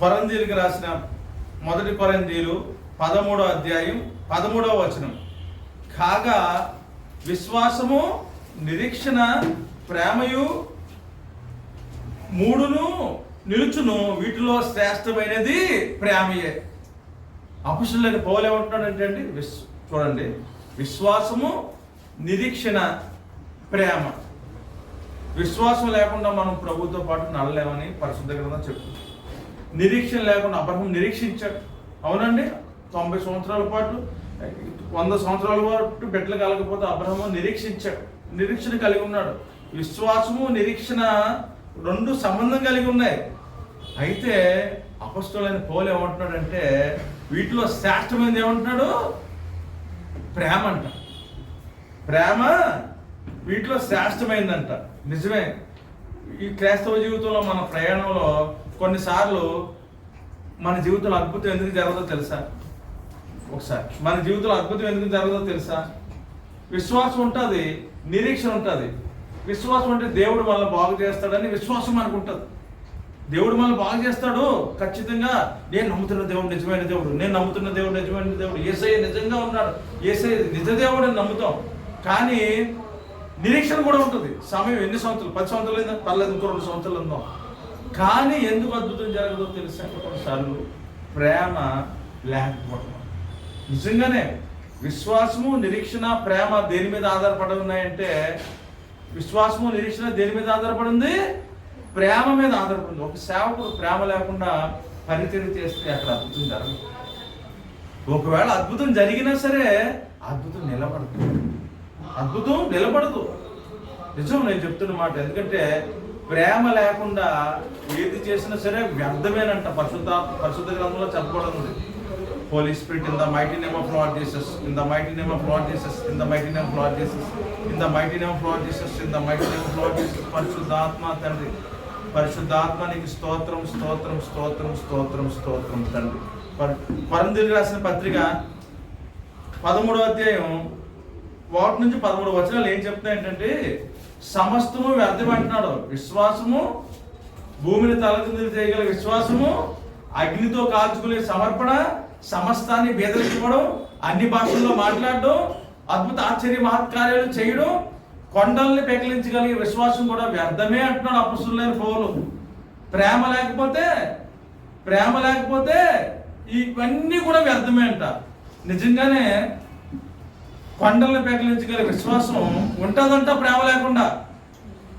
కొరందీలకు రాసిన మొదటి కొరందీలు పదమూడో అధ్యాయం పదమూడవ వచనం. కాగా విశ్వాసము నిరీక్షణ ప్రేమయు మూడును నిలుచును. వీటిలో శ్రేష్టమైనది ప్రేమయే. అపుషులని పౌలు విశ్ చూడండి. విశ్వాసము నిరీక్షణ ప్రేమ. విశ్వాసం లేకుండా మనం ప్రభుత్వ పాటు నడలేమని పరిశుద్ధ గ్రంథం చెప్తుంది. నిరీక్షణ లేకుండా అబ్రహం నిరీక్షించాడు. అవునండి? తొంభై సంవత్సరాల పాటు వంద సంవత్సరాల పాటు బిడ్డలు కలగకపోతే అబ్రహము నిరీక్షించాడు. నిరీక్షణ కలిగి ఉన్నాడు. విశ్వాసము నిరీక్షణ రెండు సంబంధం కలిగి ఉన్నాయి. అయితే అపస్తులైన పౌలు ఏమంటున్నాడంటే వీటిలో శ్రేష్టమైనది ఏమంటున్నాడు? ప్రేమ అంట. ప్రేమ వీటిలో శ్రేష్టమైందంట. నిజమే. ఈ క్రైస్తవ జీవితంలో మన ప్రయాణంలో కొన్నిసార్లు మన జీవితంలో అద్భుతం ఎందుకు జరగదో తెలుసా? ఒకసారి. మన జీవితంలో అద్భుతం ఎందుకు జరగదో తెలుసా? విశ్వాసం ఉంటుంది నిరీక్షణ ఉంటుంది. విశ్వాసం అంటే దేవుడు మనల్ని బాగు చేస్తాడని విశ్వాసం మనకు ఉంటుంది. దేవుడు మనల్ని బాగు చేస్తాడు ఖచ్చితంగా నేను నమ్ముతున్న దేవుడు నిజమైన దేవుడు నేను నమ్ముతున్న దేవుడు నిజమైన దేవుడు ఏసఐ నిజంగా ఉన్నాడు. ఏసఐ నిజ దేవుడు అని నమ్ముతాం. కానీ నిరీక్షణ కూడా ఉంటుంది. సమయం ఎన్ని సంవత్సరాలు? పది సంవత్సరాలు అయిందా? పర్లేదు ఇంకో రెండు సంవత్సరాలు ఉందాం. కానీ ఎందుకు అద్భుతం జరగదో తెలుసా? కొన్నిసార్లు ప్రేమ లేకపోవడం నిజంగానే విశ్వాసము నిరీక్షణ ప్రేమ దేని మీద ఆధారపడి ఉన్నాయంటే విశ్వాసము నిరీక్షణ దేని మీద ఆధారపడి ఉంది ప్రేమ మీద ఆధారపడింది. ఒక సేవకుడు ప్రేమ లేకుండా పనితీరు చేస్తే అక్కడ అద్భుతం జరగదు. ఒకవేళ అద్భుతం జరిగినా సరే అద్భుతం నిలబడదు. అద్భుతం నిలబడదు. నిజం నేను చెప్తున్న మాట. ఎందుకంటే ప్రేమ లేకుండా ఏది చేసినా సరే వ్యర్థమేనంట. పరిశుద్ధ పరిశుద్ధ గ్రంథంలో చెప్పబడింది holy spirit in the mighty name of Lord Jesus in the mighty name of Lord Jesus in the mighty name of Lord Jesus in the mighty name of Lord Jesus in the mighty name of Lord Jesus పరిశుద్ధాత్మ తండ్రి పరిశుద్ధాత్మ నీకు స్తోత్రం స్తోత్రం స్తోత్రం స్తోత్రం స్తోత్రం తండ్రి. పరందిరి రాసిన పత్రిక పదమూడో అధ్యాయం ఒకటి నుంచి పదమూడు వచనాలు ఏం చెప్తాయంటే సమస్తము వ్యర్థమంటున్నాడు విశ్వాసము భూమిని తలకిందులు చేయగల విశ్వాసము అగ్నితో కాల్చుకునే సమర్పణ సమస్తాన్ని బెదిరించుకోవడం అన్ని భాషల్లో మాట్లాడడం అద్భుత ఆశ్చర్య మహత్కార్యాలు చేయడం కొండల్ని పెకిలించగలిగే విశ్వాసం కూడా వ్యర్థమే అంటున్నాడు అపస్తులైన పౌలు. ప్రేమ లేకపోతే ప్రేమ లేకపోతే ఇవన్నీ కూడా వ్యర్థమే అంట. నిజంగానే కొండలను పెకలించగల విశ్వాసం ఉంటుందంట ప్రేమ లేకుండా.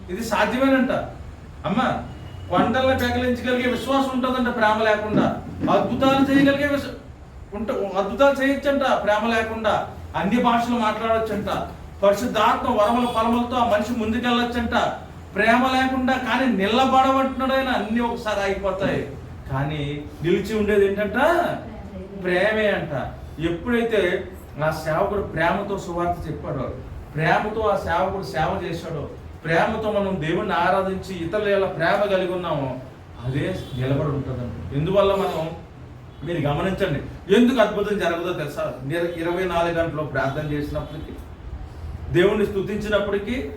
ఇది సాధ్యమేనంట. అమ్మ కొండలను పెకలించగలిగే విశ్వాసం ఉంటుందంట ప్రేమ లేకుండా. అద్భుతాలు చేయగలిగే విశ్వ ఉంట అద్భుతాలు చేయొచ్చంట ప్రేమ లేకుండా. అన్ని భాషలు మాట్లాడొచ్చంట. పరిశుద్ధాత్మ వరముల ఫలములతో ఆ మనిషి ముందుకెళ్ళొచ్చంట. ప్రేమ లేకుండా కానీ నిల్లబడమంటున్నాడు ఆయన అన్ని ఒకసారి ఆగిపోతాయి. కానీ నిలిచి ఉండేది ఏంటంట? ప్రేమే అంట. ఎప్పుడైతే ఆ సేవకుడు ప్రేమతో సువార్త చెప్పాడు. ప్రేమతో ఆ సేవకుడు సేవ చేశాడు. ప్రేమతో మనం దేవుణ్ణి ఆరాధించి ఇతరుల ఎలా ప్రేమ కలిగి ఉన్నామో అదే నిలబడి ఉంటుందండి. ఎందువల్ల మనం మీరు గమనించండి. ఎందుకు అద్భుతం జరగదో తెలుసా? ఇరవై నాలుగు గంటలు ప్రార్థన చేసినప్పటికీ దేవుణ్ణి స్థుతించినప్పటికీ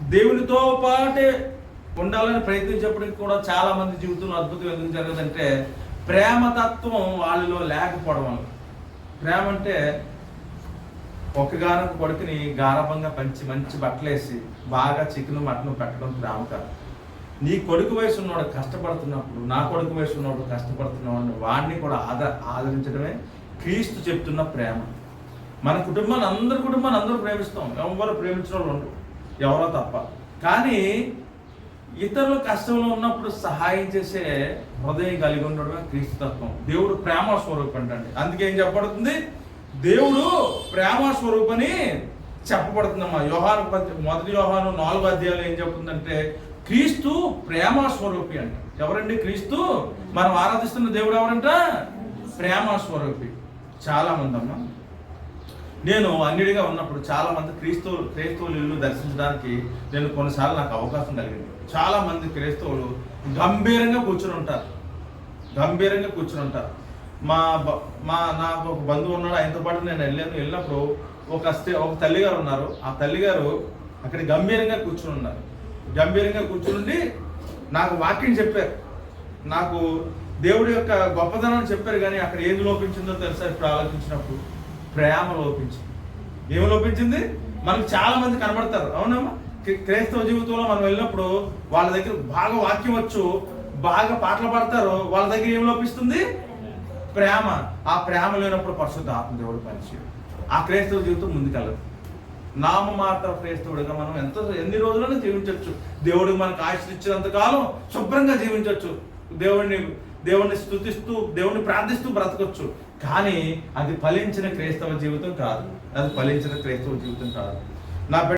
దేవునితో పాటే ఉండాలని ప్రయత్నించేప్పటికి కూడా చాలా మంది జీవితంలో అద్భుతం ఎందుకు జరగదంటే ప్రేమతత్వం వాళ్ళలో లేకపోవడం వల్ల. ప్రేమ అంటే ఒక్కగానొక కొడుకుని గారభంగా పంచి మంచి బట్టలేసి బాగా చికెన్ మటన్ పెట్టడం ప్రేమ నీ కొడుకు వయసు ఉన్నవాడు కష్టపడుతున్నప్పుడు నా కొడుకు వయసు ఉన్నవాడు కష్టపడుతున్నవాడు వాడిని కూడా ఆదర ఆదరించడమే క్రీస్తు చెప్తున్న ప్రేమ. మన కుటుంబాన్ని అందరి కుటుంబాన్ని అందరూ ప్రేమిస్తాం. ఎవరు ప్రేమించిన వాళ్ళు ఉండరు. ఎవరో తప్ప. కానీ ఇతరులు కష్టంలో ఉన్నప్పుడు సహాయం చేసే హృదయం కలిగి ఉండడమే క్రీస్తు తత్వం. దేవుడు ప్రేమ స్వరూపం అంటండి అందుకే ఏం చెప్పబడుతుంది? దేవుడు ప్రేమ స్వరూపని చెప్పబడుతుందమ్మా. యోహాను మొదటి యోహాను నాలుగు అధ్యాయులు ఏం చెప్తుందంటే క్రీస్తు ప్రేమ స్వరూపి అంట. ఎవరండి క్రీస్తు? మనం ఆరాధిస్తున్న దేవుడు ఎవరంట? ప్రేమ స్వరూపి. చాలా మంది అమ్మా నేను అన్నిడిగా ఉన్నప్పుడు చాలా మంది క్రీస్తువులు క్రైస్తవులు ఇల్లు దర్శించడానికి నేను కొన్నిసార్లు నాకు అవకాశం కలిగింది. చాలా మంది క్రైస్తవులు గంభీరంగా కూర్చుని ఉంటారు. గంభీరంగా కూర్చుని ఉంటారు. మా బ- మా నాకు ఒక బంధువు ఉన్నాడు ఆయనతో పాటు నేను వెళ్ళాను. వెళ్ళినప్పుడు ఒక స్త్రీ ఒక తల్లిగారు ఉన్నారు. ఆ తల్లిగారు అక్కడ గంభీరంగా కూర్చుని ఉన్నారు. గంభీరంగా కూర్చుని నాకు వాక్యం చెప్పారు. నాకు దేవుడి యొక్క గొప్పతనం చెప్పారు కానీ అక్కడ ఏది లోపించిందో తెలుసా? ఇప్పుడు ఆలోచించినప్పుడు ప్రేమ లోపించింది. ఏమి లోపించింది? మనకు చాలా మంది కనబడతారు. అవునమ్మా? క్రైస్తవ జీవితంలో మనం వెళ్ళినప్పుడు వాళ్ళ దగ్గర బాగా వాక్యం వచ్చు బాగా పాటలు పాడతారు. వాళ్ళ దగ్గర ఏం లోపిస్తుంది? ప్రేమ ఆ ప్రేమ లేనప్పుడు పరిశుద్ధ ఆత్మదేవుడు పనిచేయడు ఆ క్రైస్తవ జీవితం ముందుకెళ్ళదు. నామమాత్ర క్రైస్తవుడిగా మనం ఎంత ఎన్ని రోజులను జీవించవచ్చు దేవుడికి మనకు ఆశ్రయించినంత కాలం శుభ్రంగా జీవించవచ్చు దేవుడిని దేవుడిని స్తుతిస్తూ దేవుడిని ప్రార్థిస్తూ బ్రతకొచ్చు. కానీ అది ఫలించిన క్రైస్తవ జీవితం కాదు. అది ఫలించిన క్రైస్తవ జీవితం కాదు. నా బిడ్డ